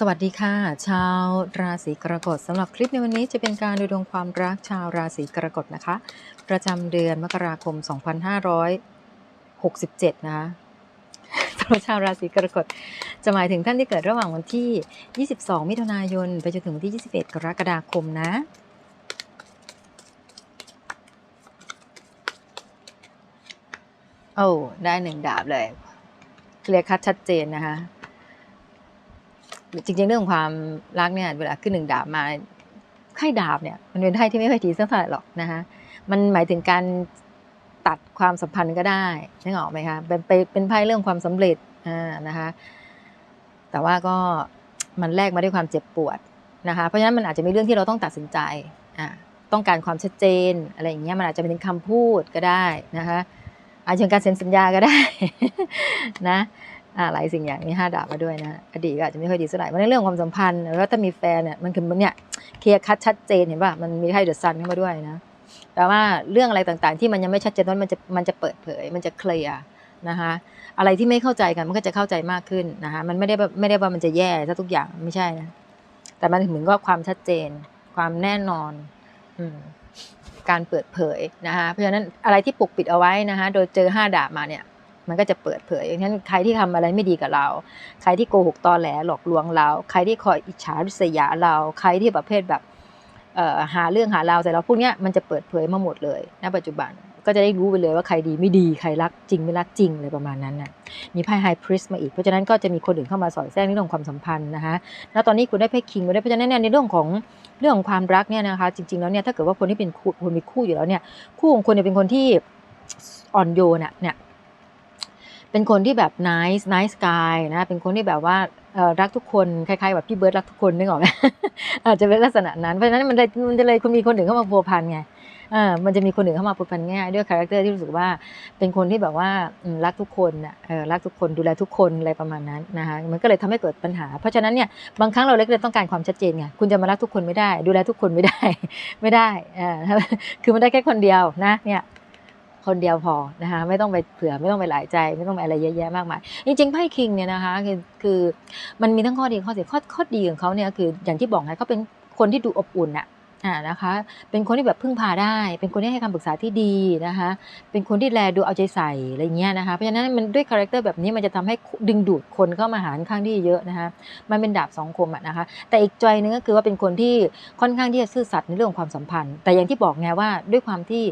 สวัสดีค่ะ ชาวราศีกรกฎสำหรับคลิปในวันนี้จะเป็นการดูดวงความรักชาวราศีกรกฎนะคะ ประจำเดือนมกราคม 2567 นะคะสำหรับชาวราศีกรกฎจะหมายถึงท่านที่เกิดระหว่างวันที่ 22 มิถุนายน ไปจนถึงวันที่ 21 กรกฎาคมนะโอ้ได้หนึ่งดาบเลยเคลียร์คัดชัดเจนนะคะ จริง ๆ เรื่องของความรักเนี่ยเวลาขึ้นหนึ่งดาบมาไพ่ดาบเนี่ยมันเป็นไพ่ที่ไม่ค่อยดีสักเท่าไหร่หรอกนะคะมันหมายถึงการตัดความสัมพันธ์ก็ได้นึกออกไหมคะเป็นไปเป็นไพ่เรื่องความสำเร็จอ่านะคะแต่ว่าก็มันแลกมาด้วยความเจ็บปวดนะคะเพราะฉะนั้นมันอาจจะมีเรื่องที่เราต้องตัดสินใจอ่าต้องการความชัดเจนอะไรอย่างเงี้ยมันอาจจะเป็นคำพูดก็ได้นะคะอาจจะเป็นการเซ็นสัญญาก็ได้นะ หลายสิ่งอย่างมีห้าดาบมาด้วยนะอดีตก็อาจจะไม่ค่อยดีสักหน่อยเพราะในเรื่องความสัมพันธ์แล้วถ้ามีแฟนเนี่ยมันคือมันเนี่ยเคลียร์คัดชัดเจนเห็นป่ะมันมีไพ่เดอะซันเข้ามาด้วยนะแปลว่าเรื่องอะไรต่างๆ ที่มันยังไม่ชัดเจนนั้นมันจะมันจะเปิดเผย มันจะเคลียร์นะคะอะไรที่ไม่เข้าใจกันมันก็จะเข้าใจมากขึ้นนะคะมันไม่ได้ไม่ได้ว่ามันจะแย่ซะทุกอย่างไม่ใช่นะแต่มันเหมือนกับความชัดเจน ความแน่นอนอืการเปิดเผยนะคะเพราะฉะนั้นอะไรที่ปกปิดเอาไว้นะคะโดยเจอห้าดาบมาเนี่ย มันก็จะเปิดเผยฉะนั้นใครที่ทำอะไรไม่ดีกับเรา ใครที่โกหกตอแหลหลอกลวงเรา ใครที่คอยอิจฉาริษยาเรา ใครที่ประเภทแบบเอ่อหาเรื่องหาเราวใส่เราพวกเนี้ยมันจะเปิดเผยมาหมดเลยณปัจจุบันก็จะได้รู้ไปเลยว่าใครดีไม่ดีใครรักจริงไม่รักจริงอะไรประมาณนั้นน่ะมีไพ่ไฮพริสมาอีกเพราะฉะนั้นก็จะมีคนอื่นเข้ามาสอดแทรกในเรื่องความสัมพันธ์นะคะแล้วตอนนี้คุณได้ไพ่คิงมาด้วยเพราะฉะนั้นเนี่ยในเรื่องของเรื่องของความรักเนี่ยนะคะจริงๆแล้วเนี่ยถ้าเกิดว่าคนที่เป็นคู่คนมีคู่อยู่แล้วเนี่ยคู่ของคนเนี่ยเป็นคนที่อ่อนโยนอะเนี่ย เป็นคนที่แบบ nice nice guy นะ เป็นคนที่แบบว่ารักทุกคนคล้ายๆแบบพี่เบิร์ดรักทุกคนนึกออกไหมอาจจะเป็นลักษณะนั้น เพราะฉะนั้นมันเลยมันจะเลยคุณมีคนอื่นเข้ามาพัวพันไงอ่ามันจะมีคนอื่นเข้ามาพัวพันง่ายด้วยคาแรคเตอร์ที่รู้สึกว่าเป็นคนที่แบบว่ารักทุกคนน่ะเออรักทุกคนดูแลทุกคนอะไรประมาณนั้นนะคะมันก็เลยทำให้เกิดปัญหา เพราะฉะนั้นเนี่ยบางครั้งเราเล็กเลยต้องการความชัดเจนไงคุณจะมารักทุกคนไม่ได้ ดูแลทุกคนไม่ได้ไม่ได้อ่าคือมันได้แค่คนเดียวนะเนี่ย คนเดียวพอนะคะไม่ต้องไปเผื่อไม่ต้องไปหลายใจ ไม่ต้องไปอะไรเยอะแยะมากมายจริงๆไพ่คิงเนี่ยนะคะคือมันมีทั้งข้อดีข้อเสียข้อข้อดีของเขาเนี่ยคืออย่างที่บอกไงเขาเป็นคนที่ดูอบอุ่นอะอ่านะคะ เป็นคนที่แบบพึ่งพาได้ เป็นคนที่ให้คำปรึกษาที่ดีนะคะ เป็นคนที่แลดูเอาใจใส่อะไรเงี้ยนะคะ เพราะฉะนั้นมันด้วยคาแรคเตอร์แบบนี้มันจะทำให้ดึงดูดคนเข้ามาหาค่อนข้างที่เยอะนะคะ มันเป็นดาบสองคมอะนะคะ แต่อีกใจหนึงก็คือว่าเป็นคนที่ค่อนข้างที่จะซื่อสัตย์ในเรื่องของความสัมพันธ์ แต่อย่างที่บอกไงว่าด้วยความที่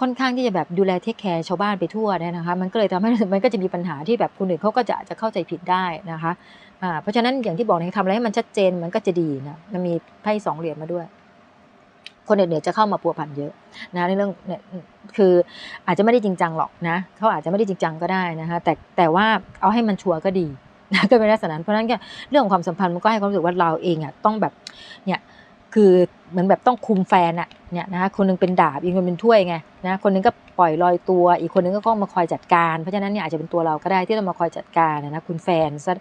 ค่อนข้างที่จะแบบดูแลเทคแคร์ชาวบ้านไปทั่วเนี่ยนะคะ มันก็เลยทำให้มันก็จะมีปัญหาที่แบบคนอื่นเขาก็จะอาจจะเข้าใจผิดได้นะคะอ่าเพราะฉะนั้นอย่างที่บอกเนี่ยทำอะไรให้มันชัดเจนมันก็จะดีนะมันมีไพ่สองเหรียญมาด้วย คนอื่นๆจะเข้ามาปัวพันเยอะนะในเรื่องเนี่ยคืออาจจะไม่ได้จริงจังหรอกนะเขาอาจจะไม่ได้จริงจังก็ได้นะคะแต่แต่ว่าเอาให้มันชัวร์ก็ดีนะก็เป็นลักษณะนั้นเพราะฉะนั้นก็เรื่องของความสัมพันธ์มันก็ให้ความรู้สึกว่าเราเองอะต้องแบบเนี่ย คือเหมือนแบบต้องคุมแฟนอะเนี่ยนะคะคนหนึงเป็นดาบอีกคนเป็นถ้วยไงนะคนหนึงก็ปล่อยลอยตัว อีกคนหนึงก็ต้องมาคอยจัดการเพราะฉะนั้นเนี่ยอาจจะเป็นตัวเราก็ได้ที่ต้องมาคอยจัดการนะคุณแฟนซะ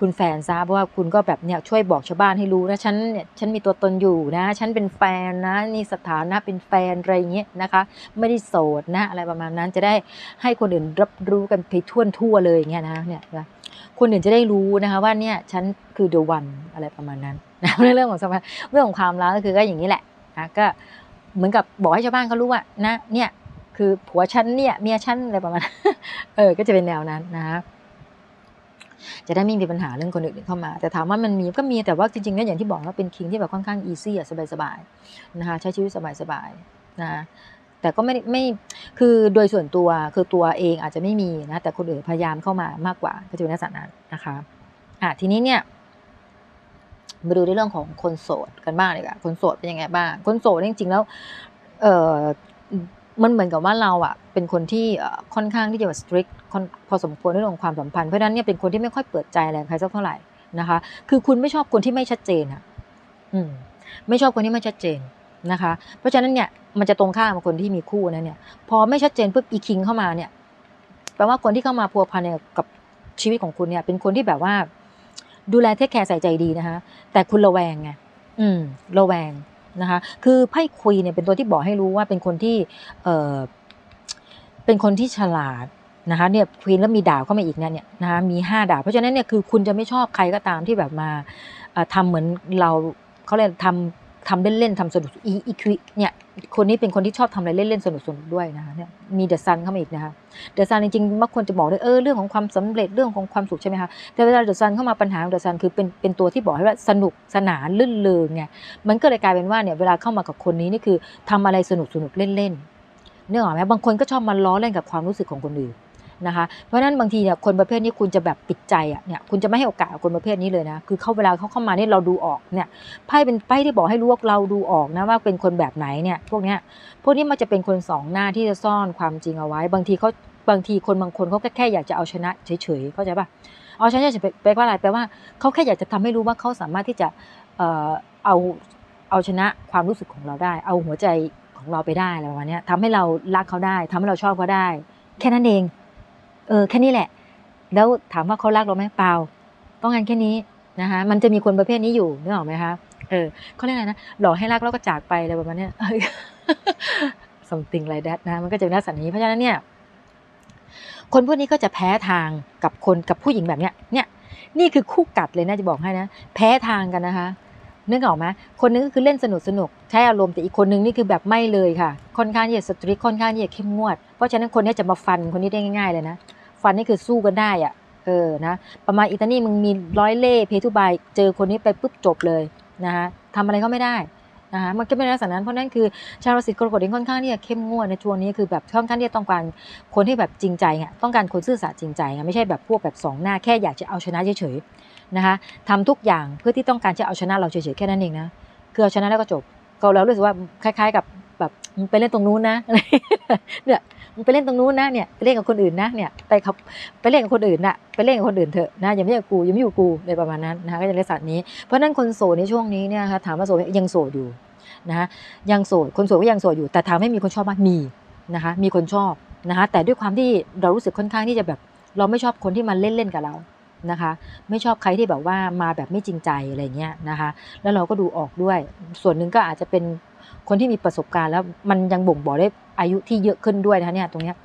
คุณแฟนซะเพราะว่าคุณก็แบบเนี่ยช่วยบอกชาวบ้านให้รู้นะฉันเนี่ยฉันมีตัวตนอยู่นะ ฉันเป็นแฟนนะนี่สถานะเป็นแฟนอะไรเงี้ยนะคะ ไม่ได้โสดนะอะไรประมาณนั้นจะได้ให้คนอื่นรับรู้กันไปทั่วทั่วเลยอย่างเงี้ยนะเนี่ยคนอื่นจะได้รู้นะคะว่าเนี่ยฉันคือ the one อะไรประมาณนั้น นะเรื่องของสัมเรื่องของความรักก็คือก็อย่างนี้แหละนะก็เหมือนกับบอกให้ชาวบ้านเขารู้ว่านะเนี่ยคือผัวฉันเนี่ยเมียฉันอะไรประมาณเออก็จะเป็นแนวนั้นนะคะจะได้ไม่มีปัญหาเรื่องคนอื่นเข้ามา แต่ถามว่ามันมีก็มีแต่ว่าจริงๆแล้วอย่างที่บอกว่าเป็นคิงที่แบบค่อนข้างอีซี่อะสบายๆนะคะใช้ชีวิตสบายๆนะแต่ก็ไม่ได้ไม่คือโดยส่วนตัวคือตัวเองอาจจะไม่มีนะแต่คนอื่นพยายามเข้ามามากกว่าก็จะเป็นลักษณะนั้นนะคะอะทีนี้เนี่ย มาดูในเรื่องของคนโสดกันบ้างเลยค่ะคนโสดเป็นยังไงบ้าง คนโสดจริงๆแล้วเออมันเหมือนกับว่าเราอะเป็นคนที่ค่อนข้างที่จะแบบ strict ค่อนพอสมควรในเรื่องความสัมพันธ์เพราะนั้นเนี่ยเป็นคนที่ไม่ค่อยเปิดใจอะไรใครสักเท่าไหร่นะคะ คือคุณไม่ชอบคนที่ไม่ชัดเจนอะอืม ไม่ชอบคนที่ไม่ชัดเจนนะคะ เพราะฉะนั้นเนี่ยมันจะตรงข้ามกับคนที่มีคู่นะเนี่ย พอไม่ชัดเจนปุ๊บอีคิงเข้ามาเนี่ยแปลว่าคนที่เข้ามาพัวพันกับชีวิตของคุณเนี่ย เป็นคนที่แบบว่า ดูแลเทคแคร์ใส่ใจดีนะคะ แต่คุณระแวงไงอืมระแวงนะคะ คือไพ่คุยเนี่ยเป็นตัวที่บอกให้รู้ว่าเป็นคนที่เออเป็นคนที่ฉลาดนะคะเนี่ยควีนแล้วมีดาวเข้ามาอีกเนี่ยเนี่ยนะคะมีห้าดาว เพราะฉะนั้นเนี่ยคือคุณจะไม่ชอบใครก็ตามที่แบบมาเอ่อทำเหมือนเราเขาเรียกทำ ทำเล่นๆทำสนุกอีอีควิเนี่ยคนนี้เป็นคนที่ชอบทำอะไรเล่นๆสนุกๆด้วยนะคะเนี่ยมีเดอะซันเข้ามาอีกนะคะเดอะซันจริงๆบางคนจะบอกเลยเออเรื่องของความสำเร็จเรื่องของความสุขใช่ไหมคะแต่เวลาเดอะซันเข้ามาปัญหาของเดอะซันคือเป็นเป็นตัวที่บอกให้ว่าสนุกสนานลื่นเริงไงมันก็เลยกลายเป็นว่าเนี่ยเวลาเข้ามากับคนนี้นี่คือทำอะไรสนุกสนุกเล่นๆเนื่องออกไหมบางคนก็ชอบมาล้อเล่นกับความรู้สึกของคนอื่น นะคะ เพราะนั้นบางทีเนี่ยคนประเภทนี้คุณจะแบบปิดใจอะเนี่ยคุณจะไม่ให้โอกาสกับคนประเภทนี้เลยนะคือเข้าเวลาเขาเข้ามาเนี่ยเราดูออกเนี่ยไพ่เป็นไพ่ที่บอกให้รู้ว่าเราดูออกนะว่าเป็นคนแบบไหนเนี่ยพวกเนี้ยพวกนี้มันจะเป็นคนสองหน้าที่จะซ่อนความจริงเอาไว้ บางทีเขาบางทีคนบางคนเขาแค่แค่อยากจะเอาชนะเฉยๆเข้าใจป่ะเอาชนะเฉยๆแปลว่าอะไรแปลว่าเขาแค่อยากจะทำให้รู้ว่าเขาสามารถที่จะเออเอาเอาชนะความรู้สึกของเราได้ เอาหัวใจของเราไปได้อะไรประมาณนี้ทำให้เรารักเขาได้ทำให้เราชอบเขาได้ แค่นั้นเอง ออแค่นี้แหละ แล้วถามว่าเขารักเราไหมเปล่า ต้องการแค่นี้นะคะมันจะมีคนประเภทนี้อยู่นึกออกไหมคะเออเขาเรียกอะไรนะหลอกให้รักแล้วก็จากไปอะไรประมาณนี้ย something like that นะมันก็จะเป็นลักษณะนี้เพราะฉะนั้นเนี่ย คนพวกนี้ก็จะแพ้ทางกับคนกับผู้หญิงแบบเนี้ย เนี่ย นี่คือคู่กัดเลยนะจะบอกให้นะแพ้ทางกันนะคะนึกออกไหมคนนึงก็คือเล่นสนุกสนุกใช้อารมณ์แต่อีกคนนึงนี่คือแบบไม่เลยค่ะ ค่อนข้างที่จะสตรีทค่อนข้างที่จะเข้มงวด เพราะฉะนั้นคนนี้จะมาฟันคนนี้ได้ง่าย ๆ เลยนะ ฟันนี่คือสู้กันได้อะเออนะประมาณอิตาลีมึงมีร้อยเล่เพทุบายเจอคนนี้ไปปุ๊บจบเลยนะคะทำอะไรก็ไม่ได้นะคะมันก็เป็นลักษณะนั้นเพราะนั่นคือชาวราศีกรกฎเองค่อนข้างที่จะเข้มงวดในช่วงนี้คือแบบค่อนข้างที่จะต้องการคนที่แบบจริงใจไงต้องการคนซื่อสัตย์จริงใจไงไม่ใช่แบบพวกแบบสองหน้าแค่อยากจะเอาชนะเฉยๆนะคะทำทุกอย่างเพื่อที่ต้องการจะเอาชนะเราเฉยๆแค่นั้นเองนะคือเอาชนะแล้วก็จบก็เรารู้สึกว่าคล้าย ๆ กับแบบไปเล่นตรงนู้นนะเนี่ย มึงไปเล่นตรงนู้นนะเนี่ยไปเล่นกับคนอื่นนะเนี่ยไปขับไปเล่นกับคนอื่นน่ะไปเล่นกับคนอื่นเถอะนะอย่าไม่อยู่กูอย่าไม่อยู่กูในประมาณนั้นนะคะก็จะเรียกสัตว์นี้ เพราะนั้นคนโสดในช่วงนี้เนี่ยคะถามว่าโสดยังโสดอยู่นะคะยังโสดคนโสดก็ยังโสดอยู่ แต่ถามให้มีคนชอบไหมมีนะคะมีคนชอบนะคะแต่ด้วยความที่เรารู้สึกค่อนข้างที่จะแบบ เราไม่ชอบคนที่มาเล่นๆกับเรานะคะไม่ชอบใครที่แบบว่ามาแบบไม่จริงใจอะไรเงี้ยนะคะแล้วเราก็ดูออกด้วย ส่วนหนึ่งก็อาจจะเป็น คนที่มีประสบการณ์แล้วมันยังบ่งบอกได้อายุที่เยอะขึ้นด้วยนะคะเนี่ยตรงเนี้ย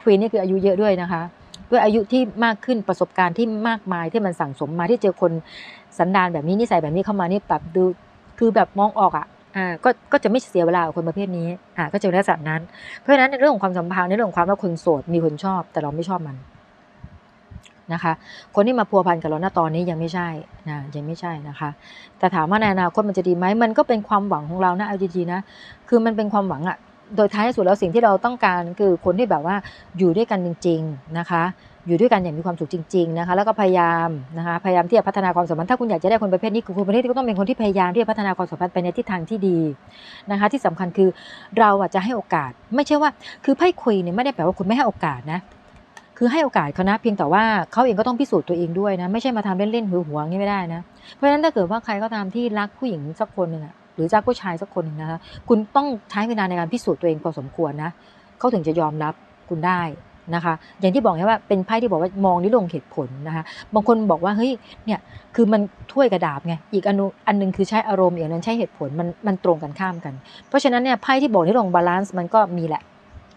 ควีนนี่คืออายุเยอะด้วยนะคะ ด้วยอายุที่มากขึ้นประสบการณ์ที่มากมายที่มันสั่งสมมาที่เจอคนสันดานแบบนี้นิสัยแบบนี้เข้ามานี่แบบดูคือแบบมองออกอะอ่าก็ก็จะไม่เสียเวลากับคนประเภทนี้อ่าก็จะเป็นลักษณะนั้น เพราะฉะนั้นในเรื่องของความสัมพันธ์ในเรื่องของความว่าคนโสดมีคนชอบ แต่เราไม่ชอบมัน นะคะ คนที่มาพัวพันกับเราณตอนนี้ยังไม่ใช่นะยังไม่ใช่นะคะ แต่ถามว่าในอนาคตมันจะดีไหมมันก็เป็นความหวังของเรานะเอาจริงๆนะคือมันเป็นความหวังอะโดยท้ายสุดแล้วสิ่งที่เราต้องการคือคนที่แบบว่าอยู่ด้วยกันจริง ๆนะคะ อยู่ด้วยกันอย่างมีความสุขจริง ๆนะคะ แล้วก็พยายามนะคะพยายามที่จะพัฒนาความสัมพันธ์ถ้าคุณอยากจะได้คนประเภทนี้คือคนประเภทนี้ก็ต้องเป็นคนที่พยายามที่จะพัฒนาความสัมพันธ์ไปในทิศทางที่ดีนะคะ ที่สำคัญคือเราอะจะให้โอกาส ไม่ใช่ว่า คือไพ่คุยเนี่ยไม่ได้แปลว่าคุณไม่ให้โอกาสนะ คือให้โอกาสเขานะเพียงแต่ว่าเขาเองก็ต้องพิสูจน์ตัวเองด้วยนะไม่ใช่มาทำเล่นๆหัวหัวง่างนี้ไม่ได้นะเพราะฉะนั้นถ้าเกิดว่าใครก็ตามที่รักผู้หญิงสักคนหนึ่งอะหรือรักผู้ชายสักคนหนึ่งนะคะคุณต้องใช้เวลาในการพิสูจน์ตัวเองพอสมควรนะเขาถึงจะยอมรับคุณได้นะคะ อย่างที่บอกไงว่าเป็นไพ่ที่บอกว่ามองด้วยลงเหตุผลนะคะบางคนบอกว่าเฮ้ยเนี่ยคือมันถ้วยกระดาบไงอีกอันอันหนึงคือใช้อารมณ์อีกอันนึงใช้เหตุผลมันมันตรงกันข้ามกัน เพราะฉะนั้นเนี่ยไพ่ที่บอกนเรื่งของบาลานซ์มันก็มีแหละ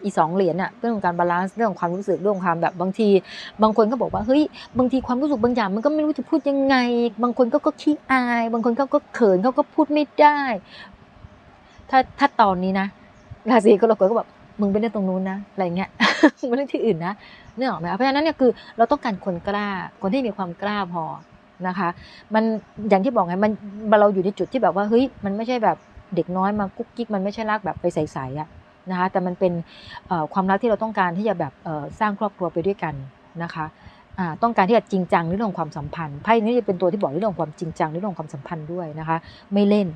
อีสองเหรียญอะเรื่องของการบาลานซ์เรื่องของความรู้สึกเรื่องของความแบบบางที บางคนก็บอกว่าเฮ้ยบางทีความรู้สึกบางอย่างมันก็ไม่รู้จะพูดยังไง บางคนก็ก็ขี้อาย บางคนเขาก็เขินเขาก็พูดไม่ได้ ถ้าถ้าตอนนี้นะราศีกรกฎก็แบบมึงไปเล่นตรงนู้นนะอะไรเงี้ยมึงไปเล่นที่อื่นนะเนี่ยหรอกไหมเพราะฉะนั้นเนี่ยคือเราต้องการคนกล้าคนที่มีความกล้าพอนะคะ มันอย่างที่บอกไงมันเราอยู่ในจุดที่แบบว่าเฮ้ยมันไม่ใช่แบบเด็กน้อยมากุ๊กกิ๊กมันไม่ใช่รักแบบไปใสๆอะ นะคะแต่มันเป็นความรักที่เราต้องการที่จะแบบสร้างครอบครัวไปด้วยกันนะคะต้องการที่จะจริงจังในเรื่องของความสัมพันธ์ไพ่นี้จะเป็นตัวที่บอกเรื่องของความจริงจังในเรื่องของความสัมพันธ์ด้วยนะคะ ไม่เล่น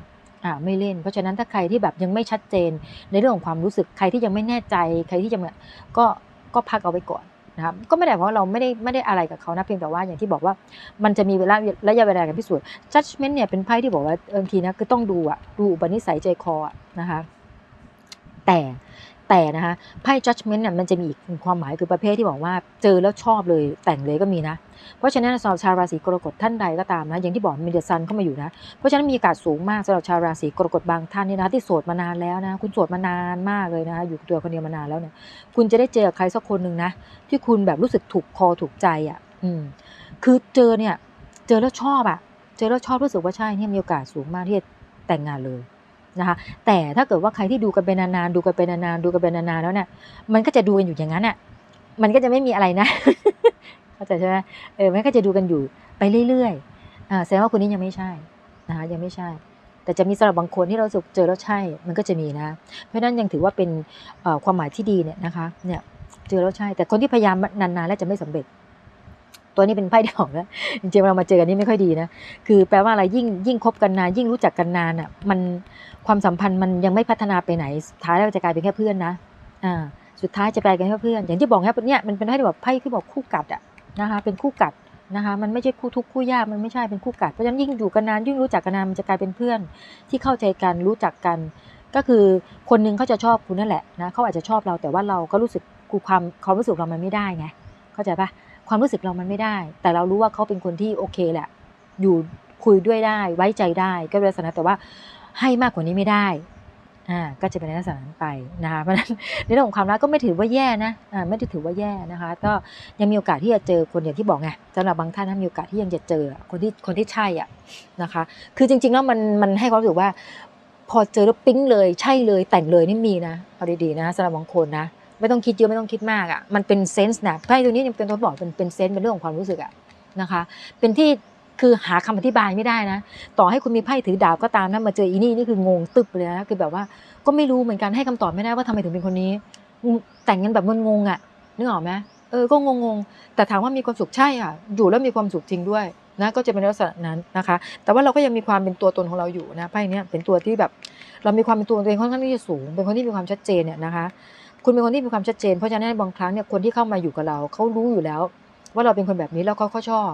ไม่เล่น เพราะฉะนั้นถ้าใครที่แบบยังไม่ชัดเจนในเรื่องของความรู้สึกใครที่ยังไม่แน่ใจ ใครที่จะก็ก็พักเอาไว้ก่อนนะครับก็ไม่ได้เพราะเราไม่ได้ไม่ได้อะไรกับเขานะเพียงแต่ว่าอย่างที่บอกว่ามันจะมีเวลาระยะเวลาการพิสูจน์ judgment เนี่ยเป็นไพ่ที่บอกว่าบางทีนะคือต้องดูอะดูอุปนิสัยใจคออะนะคะ แต่แต่นะคะไพ่ judgment เนี่ยมันจะมีอีกความหมายคือประเภทที่บอกว่าเจอแล้วชอบเลยแต่งเลยก็มีนะ เพราะฉะนั้นสำหรับชาวราศีกรกฎท่านใดก็ตามนะ อย่างที่บอกมีเดซันเข้ามาอยู่นะ เพราะฉะนั้นมีโอกาสสูงมากสำหรับชาวราศีกรกฎบางท่านนี่นะที่โสดมานานแล้วนะ คุณโสดมานานมากเลยนะคะอยู่ตัวคนเดียวมานานแล้วเนี่ยคุณจะได้เจอใครสักคนหนึ่งนะ ที่คุณแบบรู้สึกถูกคอถูกใจอะ อืม คือเจอเนี่ย เจอแล้วชอบอะ เจอแล้วชอบรู้สึกว่าใช่เนี่ยมีโอกาสสูงมากที่จะแต่งงานเลย นะคะแต่ถ้าเกิดว่าใครที่ดูกันเป็นนานๆดูกันเป็นนานๆดูกันเป็นนานๆแล้วเนี่ยมันก็จะดูกันอยู่อย่างนั้นอะมันก็จะไม่มีอะไรนะเข้าใจใช่ไหมเออมันก็จะดูกันอยู่ไปเรื่อยๆอ่าแสดงว่าคนนี้ยังไม่ใช่นะคะยังไม่ใช่ แต่จะมีสำหรับบางคนที่เราสึกเจอแล้วใช่ มันก็จะมีนะ เพราะฉะนั้นยังถือว่าเป็นความหมายที่ดีเนี่ยนะคะเนี่ยเจอแล้วใช่ แต่คนที่พยายามนานๆแล้วจะไม่สำเร็จ ตัวนี้เป็นไพ่ที่บอกแล้วจริงๆเรามาเจอกันนี่ไม่ค่อยดีนะคือแปลว่าอะไรยิ่งยิ่งคบกันนานยิ่งรู้จักกันนานอะมันความสัมพันธ์มันยังไม่พัฒนาไปไหนสุดท้ายแล้วจะกลายเป็นแค่เพื่อนนะอ่าสุดท้ายจะกลายเป็นแค่เพื่อน อย่างที่บอกครับเนี่ยมันเป็นไพ่ที่แบบไพ่ที่บอกคู่กัดอะนะคะเป็นคู่กัดนะคะมันไม่ใช่คู่ทุกข์คู่ยากมันไม่ใช่เป็นคู่กัดเพราะฉะนั้นยิ่งอยู่กันนานยิ่งรู้จักกันนานมันจะกลายเป็นเพื่อนที่เข้าใจกันรู้จักกัน ก็คือคนหนึงเขาจะชอบคุณนั่นแหละนะเขาอาจจะชอบเราแต่ว่าเราก็รู้สึกกูความความรู้สึกเรามันไม่ได้ไงเข้าใจปะ ความรู้สึกเรามันไม่ได้ แต่เรารู้ว่าเขาเป็นคนที่โอเคแหละ อยู่คุยด้วยได้ไว้ใจได้ก็เป็นลักษณะแต่ว่าให้มากกว่านี้ไม่ได้อ่าก็จะเป็นลักษณะนั้นไปนะคะเพราะฉะนั้นในเรื่องของความรักก็ไม่ถือว่าแย่นะอ่าไม่ได้ถือว่าแย่นะคะ ก็ยังมีโอกาสที่จะเจอคนอย่างที่บอกไงสำหรับบางท่านถ้ามีโอกาสที่ยังจะเจอคนที่คนที่ใช่อะนะคะ คือจริง ๆ แล้วมันมันให้ความรู้สึกว่า พอเจอแล้วปิ๊งเลยใช่เลยแต่งเลยนี่มีนะเอาดีๆนะสำหรับบางคนนะ ไม่ต้องคิดเยอะไม่ต้องคิดมากอะมันเป็นเซนส์นะไพ่ตัวนี้ยังเป็นตัวบอกเป็นเป็นเซนส์เป็นเรื่องของความรู้สึกอะนะคะ เป็นที่คือหาคำอธิบายไม่ได้นะ ต่อให้คุณมีไพ่ถือดาบก็ตามนะมาเจออีนี่นี่คืองงตึบเลยนะคือแบบว่าก็ไม่รู้เหมือนกันให้คำตอบไม่ได้ว่าทำไมถึงเป็นคนนี้ แต่งกันแบบงงๆอะนึกออกไหมเออก็งงๆแต่ถามว่ามีความสุขใช่อะอยู่แล้วมีความสุขจริงด้วยนะก็จะเป็นลักษณะนั้นนะคะ แต่ว่าเราก็ยังมีความเป็นตัวตนของเราอยู่นะไพ่เนี้ยเป็นตัวที่แบบ เรามีความเป็นตัวตัวเองค่อนข้างที่จะสูง เป็นคนที่มีความชัดเจนเนี่ยนะคะ คุณเป็นคนที่มีความชัดเจน เพราะฉะนั้นบางครั้งเนี่ยคนที่เข้ามาอยู่กับเราเขารู้อยู่แล้ว ว่าเราเป็นคนแบบนี้แล้วเขาก็ชอบ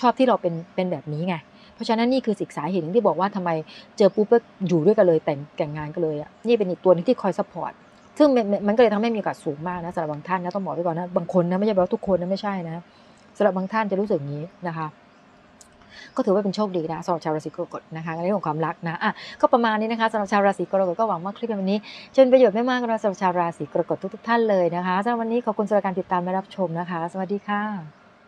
ชอบที่เราเป็นเป็นแบบนี้ไง เพราะฉะนั้นนี่คือสิกสาเหตุหนึ่งที่บอกว่าทำไมเจอปุ๊บก็อยู่ด้วยกันเลยแต่งแต่งงานกันเลยอะนี่เป็นอีกตัวหนึงที่คอยซัพพอร์ตซึ่งมันก็เลยทำให้มีโอกาสสูงมากนะสำหรับบางท่านนะต้องบอกไว้ก่อนนะบางคนนะไม่ใช่แปลว่าทุกคนนะไม่ใช่นะสำหรับบางท่านจะรู้สึกอย่างนี้นะคะ ก็ถือว่าเป็นโชคดีนะสำหรับชาวราศีกรกฎนะคะในเรื่องของความรักนะอะก็ประมาณนี้นะคะสำหรับชาวราศีกรกฎก็หวังว่าคลิปวันนี้จะเป็นประโยชน์ไม่มากสำหรับชาวราศีกรกฎทุกๆท่านเลยนะคะสำหรับวันนี้ขอบคุณสำหรับการติดตามและรับชมนะคะ สวัสดีค่ะ